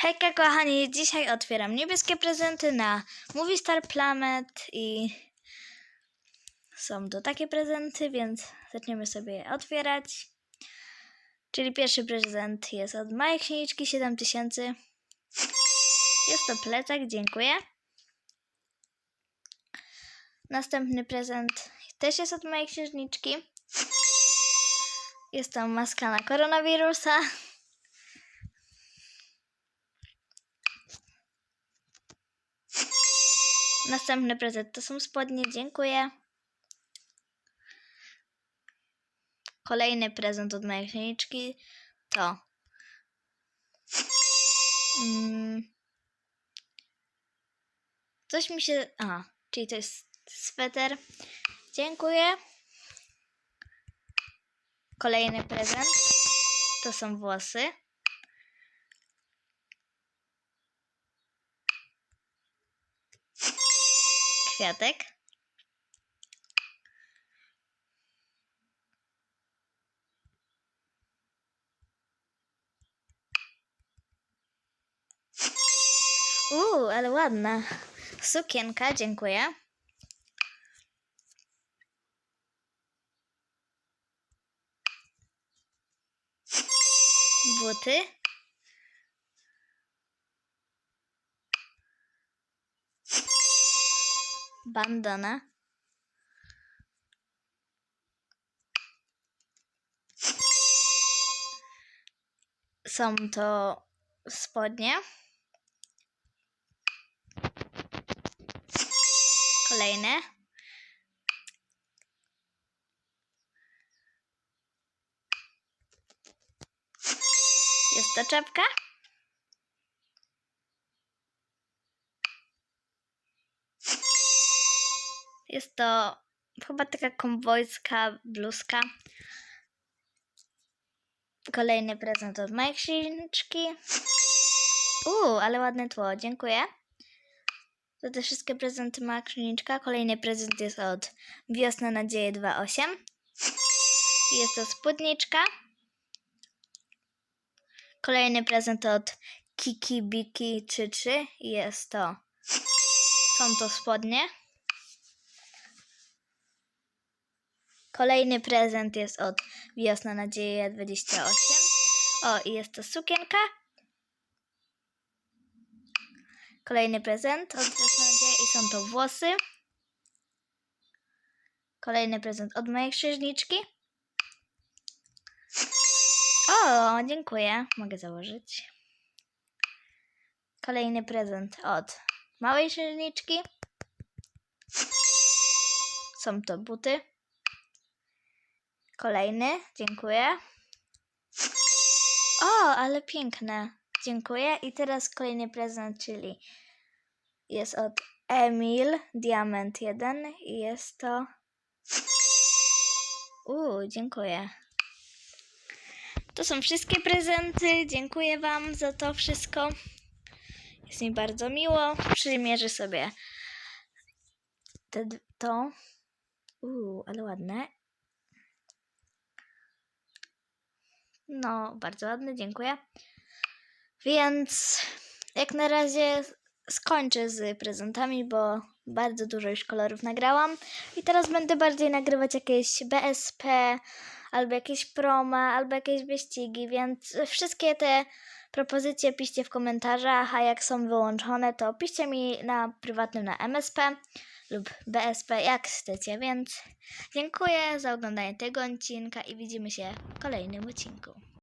Hejka kochani, dzisiaj otwieram niebieskie prezenty na Movie Star Planet i są to takie prezenty, więc zaczniemy sobie je otwierać. Czyli pierwszy prezent jest od mojej księżniczki 7000. Jest to plecak, dziękuję. Następny prezent też jest od mojej księżniczki. Jest to maska na koronawirusa. Następny prezent to są spodnie, dziękuję. Kolejny prezent od mojej księżniczki to mm, coś mi się... A, czyli to jest sweter. Dziękuję. Kolejny prezent to są włosy. Kwiatek. Uuu, ale ładna. Sukienka, dziękuję. Buty. Bandana. Są to spodnie. Kolejne. Jest to czapka. Jest to chyba taka konwojska bluzka. Kolejny prezent od mojej księżniczki. Uuu, ale ładne tło, dziękuję. To te wszystkie prezenty ma księżniczka. Kolejny prezent jest od Wiosna Nadzieje 2.8. Jest to spódniczka. Kolejny prezent od Kiki Biki 33. Jest to... Są to spodnie. Kolejny prezent jest od Wiosna Nadzieja 28. O, i jest to sukienka. Kolejny prezent od Wiosna Nadzieja i są to włosy. Kolejny prezent od mojej księżniczki. O, dziękuję. Mogę założyć. Kolejny prezent od małej księżniczki. Są to buty. Kolejny, dziękuję. O, ale piękne. Dziękuję. I teraz kolejny prezent, czyli jest od Emil Diament 1 i jest to. Uuu, dziękuję. To są wszystkie prezenty. Dziękuję Wam za to wszystko. Jest mi bardzo miło. Przymierzę sobie to. Uuu, ale ładne. No, bardzo ładne, dziękuję. Więc jak na razie skończę z prezentami, bo bardzo dużo już kolorów nagrałam. I teraz będę bardziej nagrywać jakieś BSP, albo jakieś proma, albo jakieś wyścigi, więc wszystkie te propozycje piszcie w komentarzach, a jak są wyłączone, to piszcie mi na prywatnym na MSP lub BSP, jak chcecie, więc dziękuję za oglądanie tego odcinka i widzimy się w kolejnym odcinku.